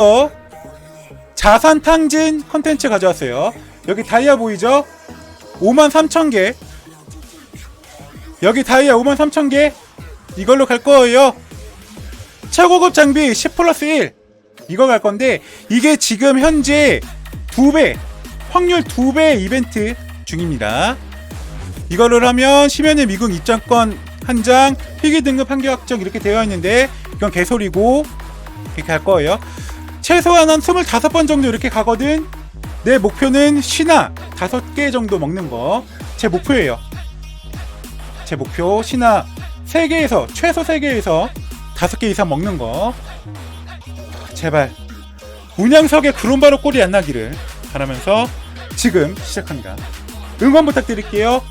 어, 자산 탕진 컨텐츠 가져왔어요. 여기 다이아 보이죠? 5만 3천 개. 여기 다이아 5만 3천 개. 이걸로 갈 거예요. 최고급 장비 10 플러스 1. 이거 갈 건데 이게 지금 현재 2배 확률 2배 이벤트 중입니다. 이거를 하면 심연의 미궁 입장권 한 장, 희귀 등급 한개 확정 이렇게 되어 있는데 이건 개소리고 이렇게 할 거예요. 최소한 한 25번 정도 이렇게 가거든. 내 목표는 신화 5개 정도 먹는 거. 제 목표예요. 제 목표 신화 3개에서 최소 3개에서 5개 이상 먹는 거. 제발 운양석에 구름바로 꼴이 안 나기를 바라면서 지금 시작합니다. 응원 부탁드릴게요.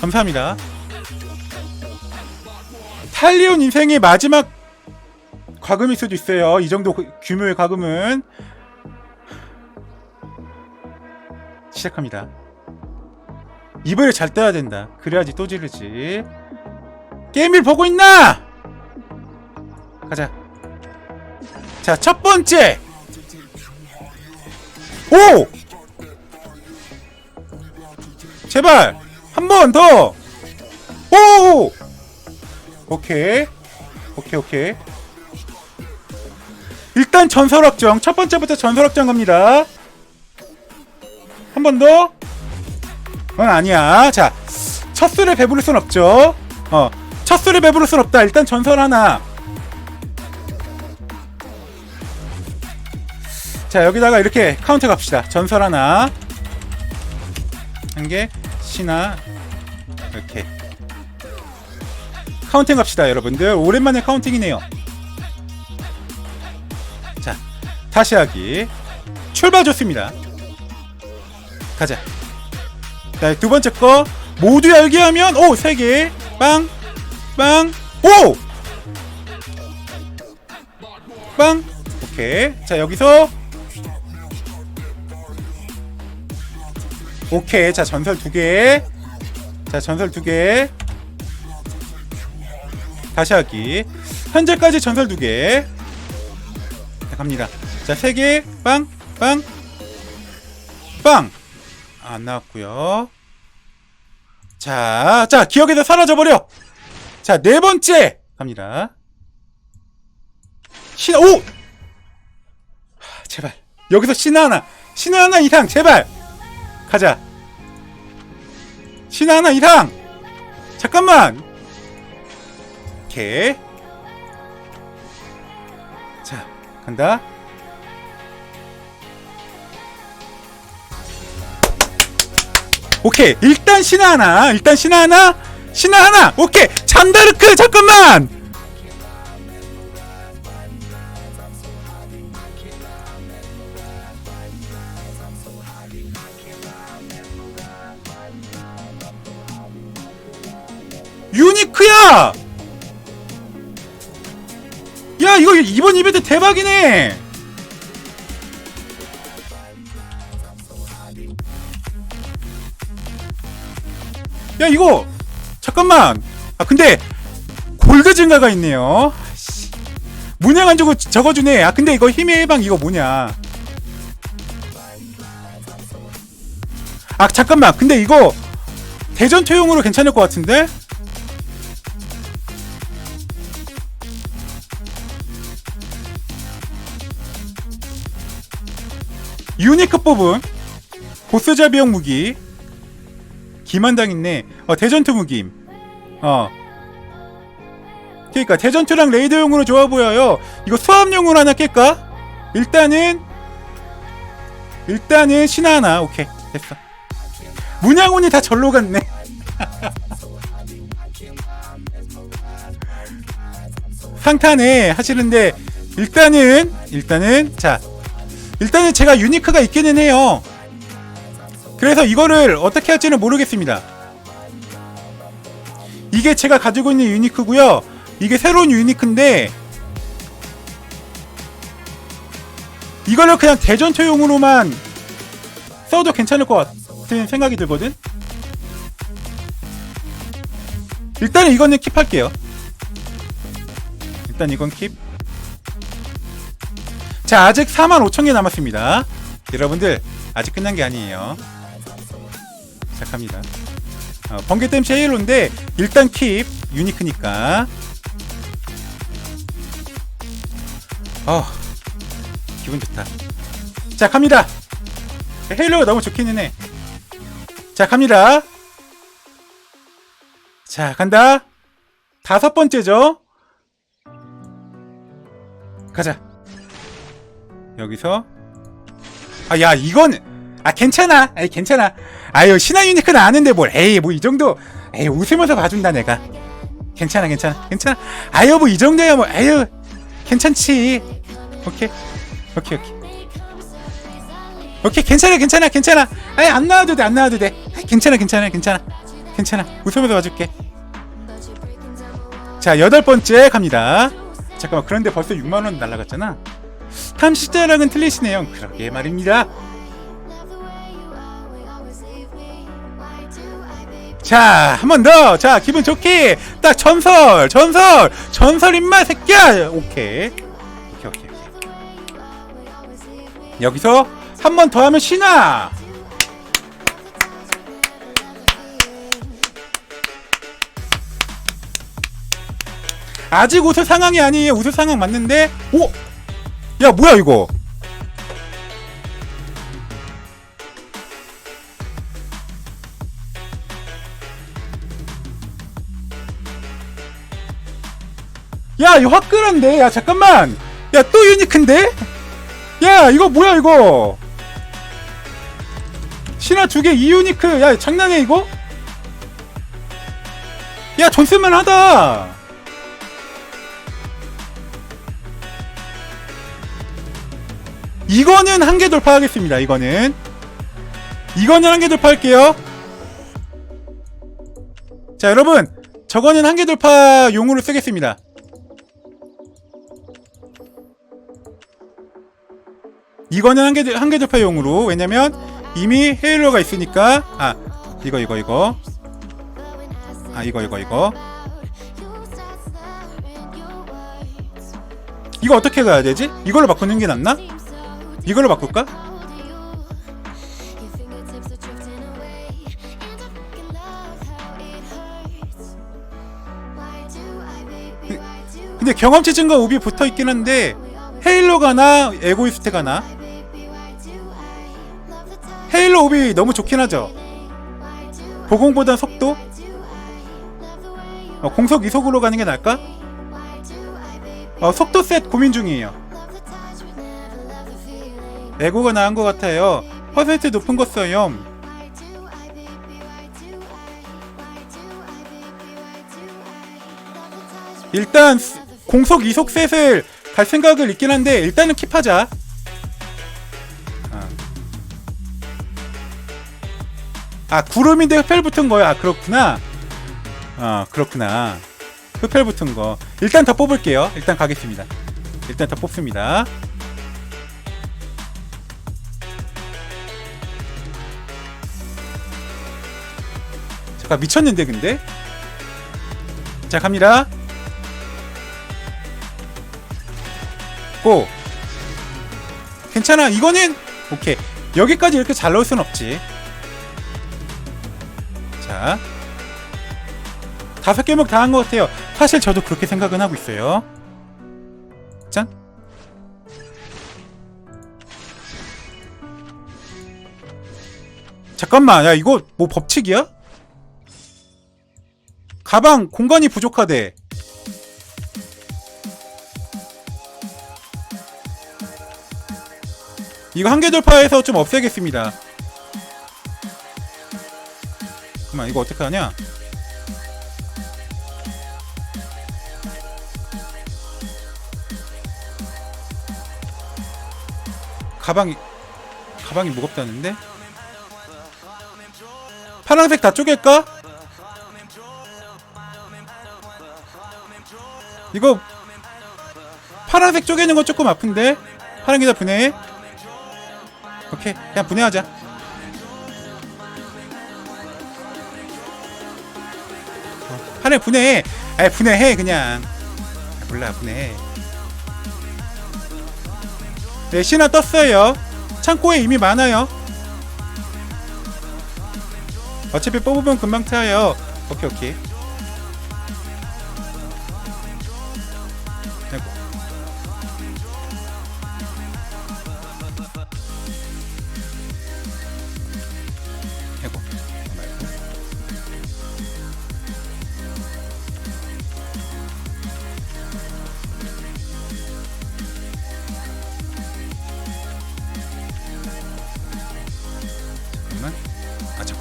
감사합니다. 탈리온 인생의 마지막 과금일 수도 있어요. 이 정도 그- 규모의 과금은 시작합니다. 이불을 잘 떠야 된다. 그래야지 또 지르지. 게임을 보고 있나? 가자. 자, 첫 번째. 오! 제발 한 번 더. 오! 오케이. 오케이, 오케이. 일단 전설 확정. 첫 번째부터 전설 확정 갑니다. 한 번 더. 그건 아니야. 자, 첫 술에 배부를 순 없죠. 어, 첫 술에 배부를 순 없다. 일단 전설 하나. 자, 여기다가 이렇게 카운트 갑시다. 전설 하나. 한 개, 신화. 이렇게. 카운팅 갑시다, 여러분들. 오랜만에 카운팅이네요. 다시 하기. 출발 좋습니다. 가자. 자, 두 번째 거. 모두 열기 하면, 오! 세 개. 빵! 빵! 오! 빵! 오케이. 자, 여기서. 오케이. 자, 전설 두 개. 자, 전설 두 개. 다시 하기. 현재까지 전설 두 개. 자, 갑니다. 자, 세 개. 빵! 빵! 빵! 안 나왔고요. 자, 자, 기억에서 사라져버려! 자, 네 번째! 갑니다. 신, 오! 하, 제발. 여기서 신화 하나. 신화 하나 이상, 제발! 가자. 신화 하나 이상! 잠깐만! 오케이. 자, 간다. 오케이 일단 신화 하나 일단 신화 하나 신화 하나. 오케이 잔다르크 잠깐만! 유니크야! 야 이거 이번 이벤트 대박이네 야 이거! 잠깐만! 아 근데 골드 증가가 있네요. 씨. 문양 안 주고 적어주네. 아 근데 이거 힘의 해방 이거 뭐냐? 아 잠깐만. 근데 이거 대전투용으로 괜찮을 것 같은데? 유니크 뽑은 보스자 비용 무기 기만당 있네. 어, 대전투 무김. 어. 그니까, 대전투랑 레이더용으로 좋아 보여요. 이거 수압용으로 하나 깰까? 일단은, 일단은 신화 하나. 오케이. 됐어. 문양운이 다 절로 갔네. 상탄에 하시는데, 일단은, 일단은, 자. 일단은 제가 유니크가 있기는 해요. 그래서 이거를 어떻게 할지는 모르겠습니다. 이게 제가 가지고 있는 유니크고요. 이게 새로운 유니크인데 이거를 그냥 대전투용으로만 써도 괜찮을 것 같은 생각이 들거든. 일단은 이거는 킵할게요. 일단 이건 킵. 자 아직 45,000개 남았습니다 여러분들 아직 끝난 게 아니에요 시작합니다. 어, 번개 댐시 헤일로인데 일단 킵 유니크니까. 어 기분 좋다. 자 갑니다. 헤일로가 너무 좋기는 해자 갑니다. 자 간다. 다섯 번째죠? 가자. 여기서. 아 야 이거는. 아 괜찮아. 아이 괜찮아 아유 신화 유니크는 아는데 뭘. 에이 뭐 이 정도. 에이 웃으면서 봐준다 내가. 괜찮아 괜찮아 괜찮아. 아유 뭐 이 정도야 뭐. 아유 괜찮지. 오케이 오케이 오케이. 오케이 괜찮아 괜찮아 괜찮아. 아이 안 나와도 돼 안 나와도 돼. 괜찮아 괜찮아 괜찮아. 괜찮아. 웃으면서 봐줄게. 자 여덟 번째 갑니다. 잠깐만 그런데 벌써 6만원 날라갔잖아. 탐식자랑은 틀리시네요. 그러게 말입니다 자, 한 번 더. 자, 기분 좋게. 딱 전설, 전설, 전설 임마 새끼야. 오케이. 오케이, 오케이, 오케이. 여기서 한 번 더 하면 신화. 아직 웃을 상황이 아니에요. 웃을 상황 맞는데. 오, 야 뭐야 이거? 야, 이거 화끈한데? 야, 잠깐만! 야, 또 유니크인데? 야, 이거 뭐야, 이거? 신화 두 개, 이 유니크. 야, 장난해, 이거? 야, 돈 쓸만하다! 이거는 한 개 돌파하겠습니다, 이거는. 이거는 한 개 돌파할게요. 자, 여러분. 저거는 한 개 돌파 용으로 쓰겠습니다. 이거는 한개 한개 접화용으로 왜냐면 이미 헤일로가 있으니까 아 이거 이거 이거 아 이거 이거 이거 이거 어떻게 가야 되지? 이걸로 바꾸는 게 낫나? 이걸로 바꿀까? 근데 경험치 증가 우비 붙어 있긴 한데 헤일로 가나 에고이스트 가나 헤일로 오비 너무 좋긴 하죠. 보공보단 속도? 어, 공속 이속으로 가는 게 나을까? 어, 속도 셋 고민 중이에요. 에고가 나은 것 같아요. 퍼센트 높은 거 써요. 일단 스- 공속 이속 셋을 갈 생각을 있긴 한데 일단은 킵하자 아 구름인데 흡혈 붙은 거야. 아 그렇구나. 아 그렇구나. 흡혈 붙은 거. 일단 더 뽑을게요. 일단 가겠습니다. 일단 더 뽑습니다. 잠깐 미쳤는데 근데? 자 갑니다. 고. 괜찮아. 이거는 오케이. 여기까지 이렇게 잘 넣을 순 없지 다섯 개목 다 한 것 같아요 사실 저도 그렇게 생각은 하고 있어요 짠 잠깐만 야 이거 뭐 법칙이야? 가방 공간이 부족하대 이거 한개 돌파해서 좀 없애겠습니다. 잠깐만 이거 어떻게 하냐? 가방이 가방이 무겁다는데? 파란색 다 쪼갤까? 이거 파란색 쪼개는 거 조금 아픈데? 파란 게다 분해해? 오케이 그냥 분해하자 어, 판을 분해해 아 분해해 그냥 아, 몰라 분해해 네, 신화 떴어요. 창고에 이미 많아요. 어차피 뽑으면 금방 타요. 오케이, 오케이. 아이고.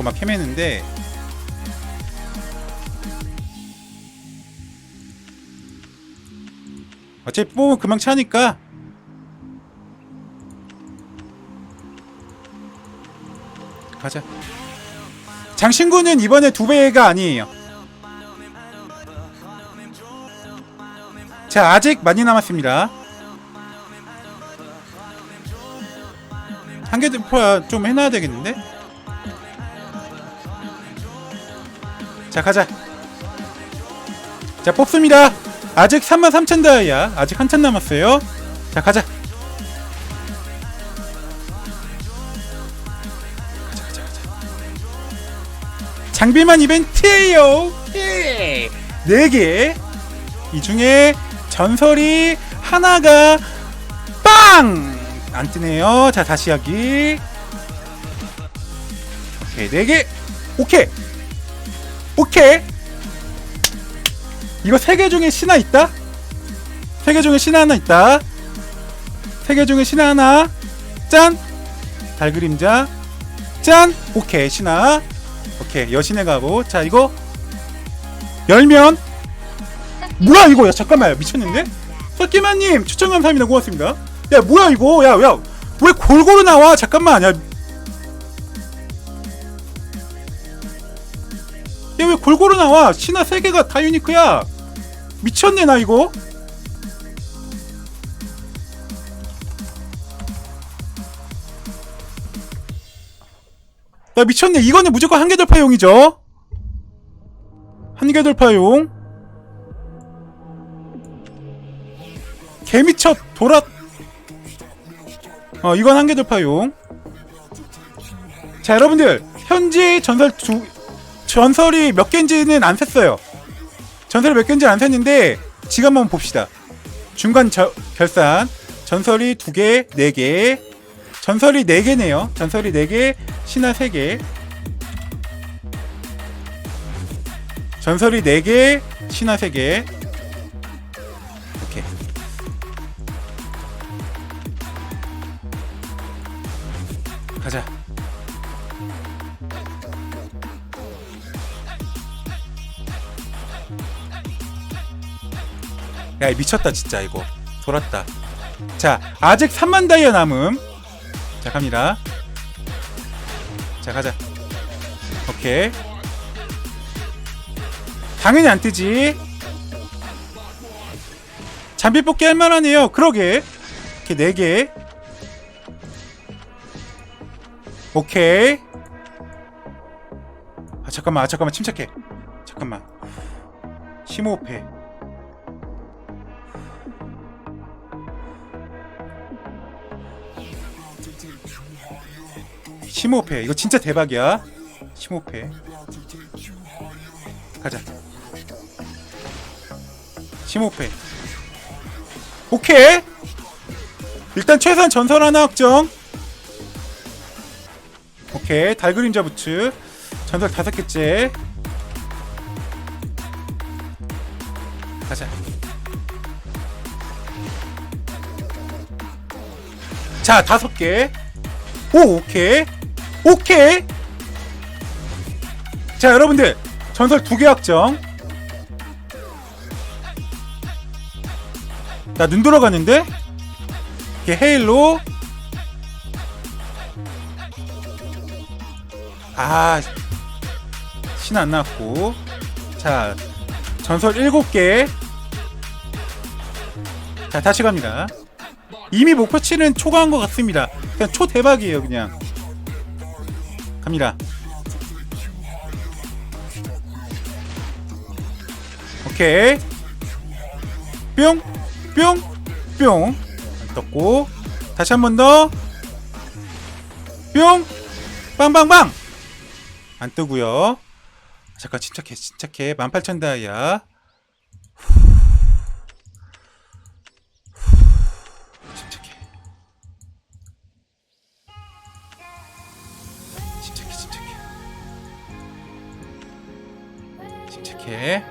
아, 자꾸 막 헤매는데. 어차피 뽑으면 금방 차니까. 가자. 장신구는 이번에 두 배가 아니에요. 자, 아직 많이 남았습니다. 한개 대포야 좀 해놔야 되겠는데? 자 가자 자 뽑습니다 아직 33,000 다이아 아직 한참 남았어요 자 가자 장비만 이벤트예요 예. 4개 이 중에 전설이 하나가 빵! 안 뜨네요. 자, 다시 하기. 오케이, 4개. 오케이. 오케이. 이거 3개 중에 신화 있다? 3개 중에 신화 하나 있다. 3개 중에 신화 하나. 짠! 달 그림자. 짠! 오케이, 신화. 오케이, 여신의 갑옷. 자, 이거. 열면. 뭐야, 이거? 야, 잠깐만요. 미쳤는데? 석기만님, 추천 감사합니다. 고맙습니다. 야 뭐야 이거 야야 왜 골고루 나와 잠깐만 야 야왜 골고루 나와? 신화 3개가 다 유니크야. 미쳤네 나 이거. 나 미쳤네. 이거는 무조건 한개 돌파용이죠. 한개 돌파용. 개미쳐 돌아 어 이건 한개 돌파용. 자 여러분들 현재 전설 두 전설이 몇 개인지는 안 셌어요 전설이 몇 개인지 안 셌는데 지금 한번 봅시다 중간 저, 결산 전설이 두 개, 네 개, 전설이 네 개네요. 전설이 네 개, 신화 세 개. 전설이 네 개, 신화 세 개. 야 미쳤다 진짜 이거. 돌았다. 자 아직 3만 다이아 남음. 자 갑니다. 자 가자. 오케이. 당연히 안 뜨지. 잠비 뽑기 할만하네요. 그러게. 이렇게 4개. 오케이. 아 잠깐만 아 잠깐만. 침착해. 잠깐만. 심호흡해 심호흡해. 이거 진짜 대박이야. 심호흡해. 가자. 심호흡해. 오케이. 일단 최소한 전설 하나 확정. 오케이. 달 그림자 부츠. 전설 다섯 개째. 가자. 자 다섯 개. 오, 오케이. 오케이. 자, 여러분들. 전설 두 개 확정. 나 눈 돌아가는데? 이게 헤일로. 아. 신안 나왔고. 자, 전설 일곱 개. 자, 다시 갑니다. 이미 목표치는 초과한 것 같습니다. 그냥 초 대박이에요, 그냥. 갑니다. 오케이. 뿅, 뿅, 뿅. 안 떴고. 다시 한 번 더. 뿅! 빵빵빵! 안 뜨고요. 잠깐 침착해, 침착해. 18,000 다이아. 침착해.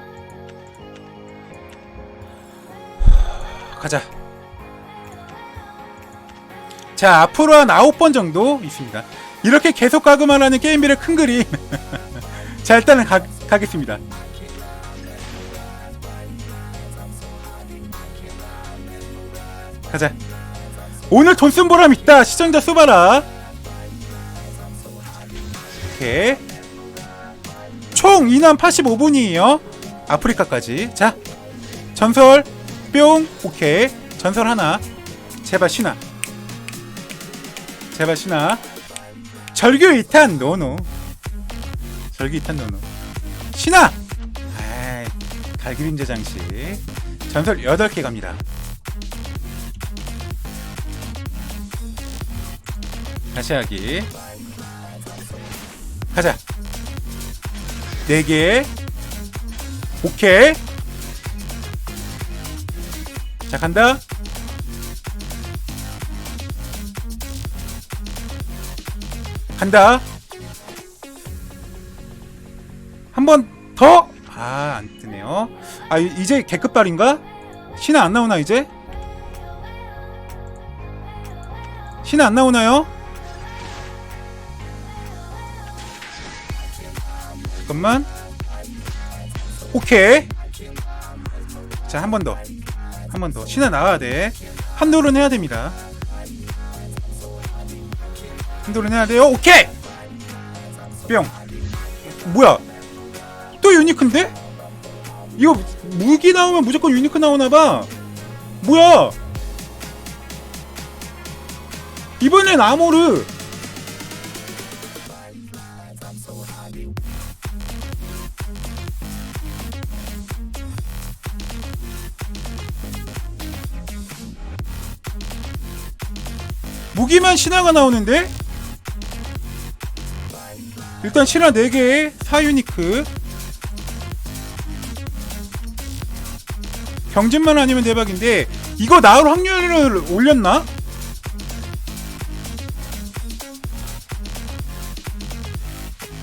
가자. 자, 앞으로 한 9번 정도 있습니다. 이렇게 계속 가고만 하는 게임비를 큰 그림. 자, 일단은 가, 가겠습니다. 가자. 오늘 돈 쓴 보람 있다. 시청자 수봐라. 오케이. 총 인원 85분이에요. 아프리카까지. 자, 전설 뿅. 오케이. 전설 하나. 제발 신화. 제발 신화. 절규 2탄 노노. 절규 2탄 노노. 신화. 아이, 갈기림제 장식. 전설 8개 갑니다. 다시 하기. 가자. 4개. 오케이. 자, 간다. 간다. 한 번 더. 아, 안 뜨네요. 아, 이- 이제 개급발인가? 신화 안 나오나 이제? 신화 안 나오나요? 잠깐만. 오케이. 자, 한 번 더. 한 번 더. 신화 나와야 돼. 한도는 해야 됩니다. 한도는 해야 돼요. 오케이! 뿅. 뭐야? 또 유니크인데? 이거 무기 나오면 무조건 유니크 나오나봐. 뭐야? 이번엔 아모르. 무기만 신화가 나오는데? 일단 신화 4개 4유니크. 경진만 아니면 대박인데 이거 나올 확률을 올렸나?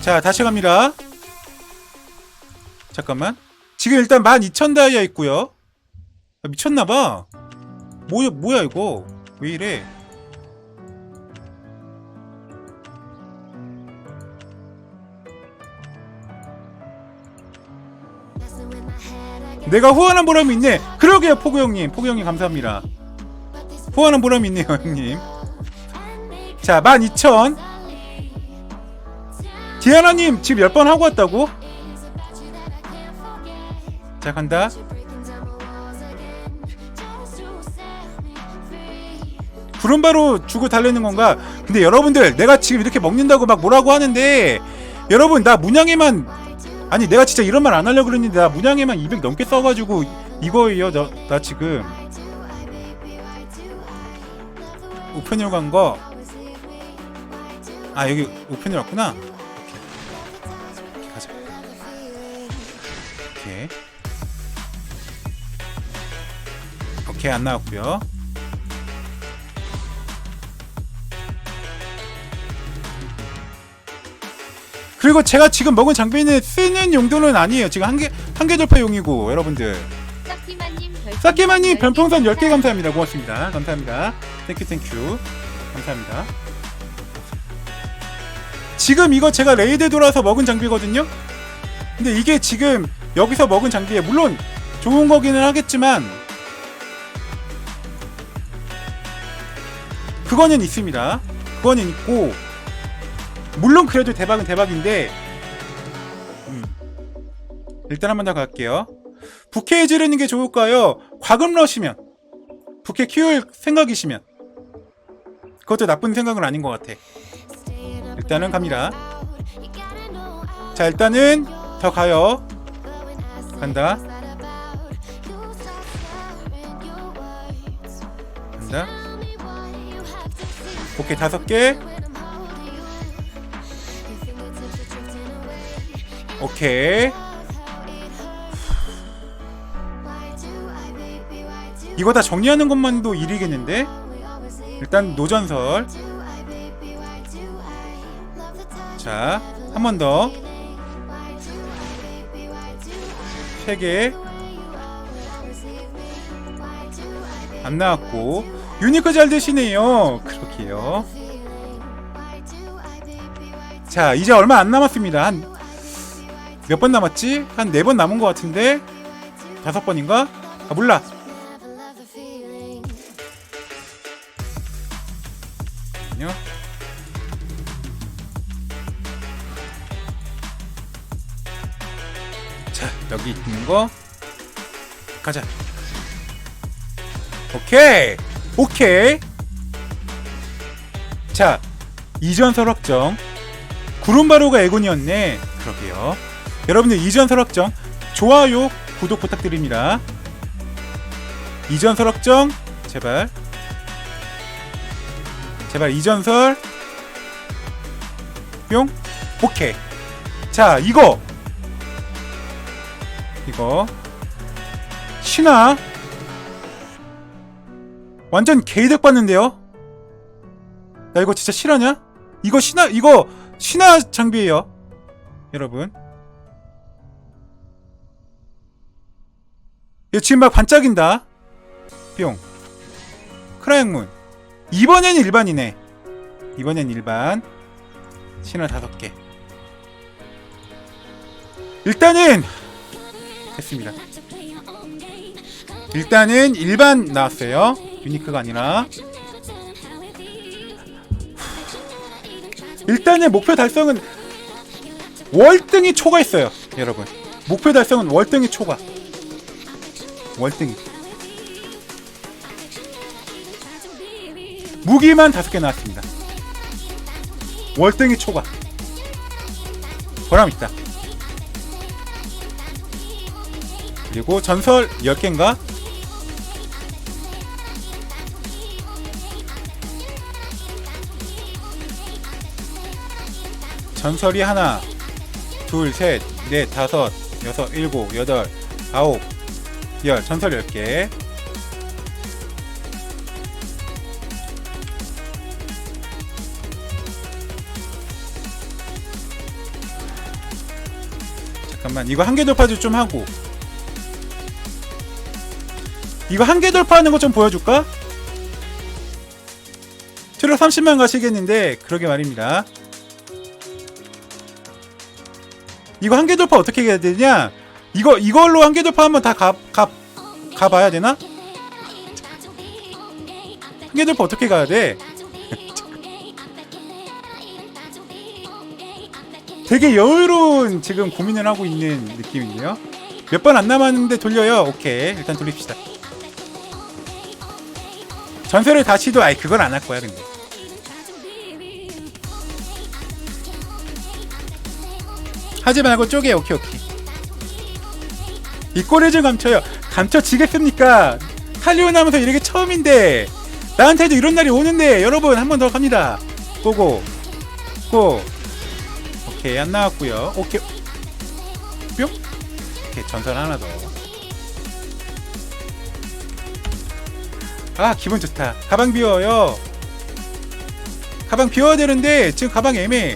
자 다시 갑니다. 잠깐만. 지금 일단 12,000 다이아 있고요. 아, 미쳤나봐. 뭐야 뭐야 이거? 왜 이래 내가 후원한 보람이 있네. 그러게요 포구 형님. 포구 형님 감사합니다. 후원한 보람이 있네요 형님. 자 12,000 디아나님 지금 몇번 하고 왔다고? 자 간다. 구름바로 주고 달래는 건가? 근데 여러분들 내가 지금 이렇게 먹는다고 막 뭐라고 하는데 여러분 나 문양에만 아니 내가 진짜 이런 말 안 하려고 그랬는데 나 문양에만 200 넘게 써가지고 이거예요 저, 나 지금. 우편으로 간 거. 아 여기 우편으로 왔구나. 오케이. 가자. 오케이. 오케이 안 나왔고요 그리고 제가 지금 먹은 장비는 쓰는 용도는 아니에요. 지금 한개 한개 돌파용이고 여러분들. 싹기마님 별풍선 싹게마님 10개 별풍선 10개 감사합니다. 감사합니다. 고맙습니다. 감사합니다. 땡큐 땡큐 감사합니다. 지금 이거 제가 레이드 돌아서 먹은 장비거든요? 근데 이게 지금 여기서 먹은 장비에 물론 좋은 거기는 하겠지만 그거는 있습니다. 그거는 있고 물론 그래도 대박은 대박인데 음. 일단 한 번 더 갈게요. 부캐 지르는 게 좋을까요? 과금러시면 부캐 키울 생각이시면. 그것도 나쁜 생각은 아닌 것 같아. 일단은 갑니다. 자 일단은 더 가요. 간다. 간다. 오케이 다섯 개 오케이. 이거 다 정리하는 것만도 일이겠는데? 일단 노전설. 자 한 번 더. 세 개. 안 나왔고. 유니크 잘 되시네요. 그렇게요. 자 이제 얼마 안 남았습니다. 한 몇 번 남았지? 한 네 번 남은 것 같은데? 다섯 번인가? 아 몰라. 아니요. 자 여기 있는 거. 가자. 오케이. 오케이. 자 이전 설 확정. 구름바로가 애곤이었네. 그러게요 여러분들 이전설 확정 좋아요 구독 부탁드립니다. 이전설 확정 제발. 제발 이전설. 뿅. 오케이. 자 이거. 이거. 신화. 완전 개이득 봤는데요? 나 이거 진짜 실화냐? 이거 신화 이거 신화 장비예요 여러분 이거 지금 막 반짝인다. 뿅. 크라양문. 이번엔 일반이네. 이번엔 일반. 신화 다섯 개. 일단은 됐습니다. 일단은 일반 나왔어요. 유니크가 아니라. 일단은 목표 달성은 월등히 초과했어요 여러분. 목표 달성은 월등히 초과 월등히. 무기만 다섯 개 나왔습니다. 월등히 초과. 보람 있다. 그리고 전설 10개인가? 전설이 하나, 둘, 셋, 넷, 다섯, 여섯, 일곱, 여덟, 아홉, 열, 전설 10개. 잠깐만, 이거 한개 돌파도 좀 하고. 이거 한개 돌파하는 거 좀 보여줄까? 체력 30만 가시겠는데, 그러게 말입니다. 이거 한개 돌파 어떻게 해야 되냐? 이거 이걸로 한개 돌파하면 다가가 가봐야 되나? 한개 돌파 어떻게 가야 돼? 되게 여유로운 지금 고민을 하고 있는 느낌인데요. 몇 번 안 남았는데 돌려요. 오케이 일단 돌립시다. 전설을 다시도 아이 그건 안 할 거야 근데. 하지 말고 쪼개 오케이 오케이 이 꼴을 좀 감춰요. 감춰지겠습니까? 할리우드 하면서 이렇게 처음인데 나한테도 이런 날이 오는데 여러분 한 번 더 갑니다. 고고. 고. 오케이 안 나왔고요. 오케이. 뿅. 오케이 전설 하나 더 아 기분 좋다. 가방 비워요. 가방 비워야 되는데 지금 가방 애매해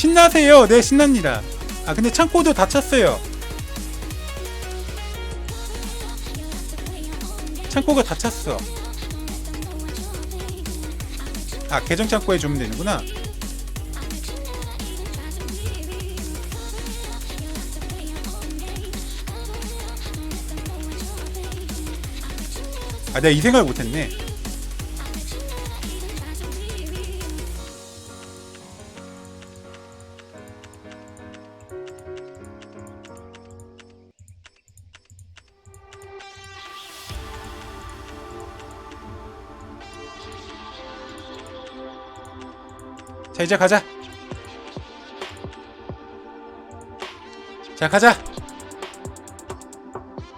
신나세요. 네, 신납니다. 아, 근데 창고도 닫혔어요. 창고가 닫혔어. 아, 계정 창고에 주면 되는구나. 아, 내가 이 생각을 못했네. 자 이제 가자 자 가자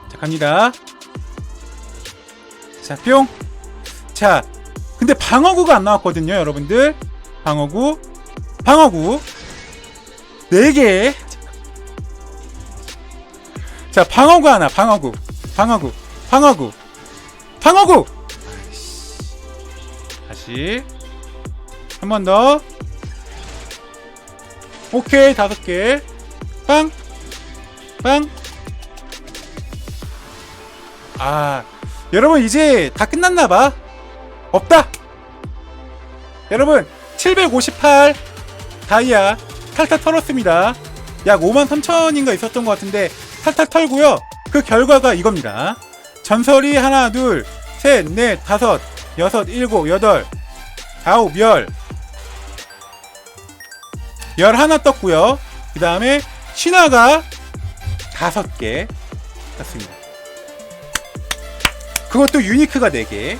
자, 갑니다. 자, 뿅. 자, 근데 방어구가 안 나왔거든요, 여러분들. 방어구. 방어구. 4개. 자, 방어구 하나, 방어구. 방어구. 방어구. 방어구! 다시. 한 번 더. 오케이, 다섯 개. 빵. 빵. 아, 여러분 이제 다 끝났나 봐. 없다. 여러분 758 다이아 탈탈 털었습니다. 약 5만 3천인가 있었던 것 같은데 탈탈 털고요. 그 결과가 이겁니다. 전설이 하나, 둘, 셋, 넷, 다섯, 여섯, 일곱, 여덟, 아홉, 열. 열 하나 떴고요. 그 다음에 신화가 다섯 개 떴습니다. 그것도 유니크가 4개.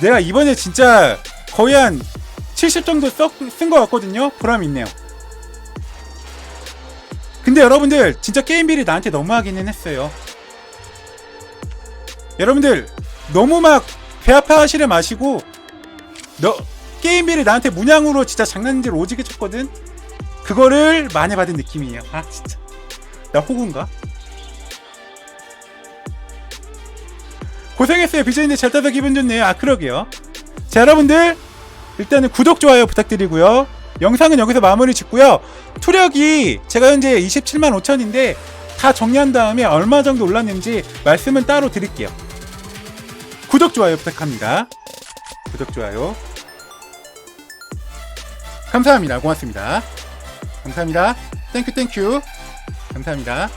내가 이번에 진짜 거의 한 70 정도 쓴 것 같거든요. 보람 있네요. 근데 여러분들 진짜 게임비리 나한테 너무하기는 했어요. 여러분들 너무 막 배 아파 하시려 마시고 너 게임비리 나한테 문양으로 진짜 장난질 오지게 쳤거든. 그거를 많이 받은 느낌이에요. 아 진짜 나 호구인가? 고생했어요 비전인데 잘 따서 기분 좋네요. 아 그러게요. 자 여러분들 일단은 구독 좋아요 부탁드리고요. 영상은 여기서 마무리 짓고요. 투력이 제가 현재 27만 5천인데 다 정리한 다음에 얼마 정도 올랐는지 말씀은 따로 드릴게요. 구독 좋아요 부탁합니다. 구독 좋아요. 감사합니다. 고맙습니다. 감사합니다. 땡큐 땡큐. 감사합니다.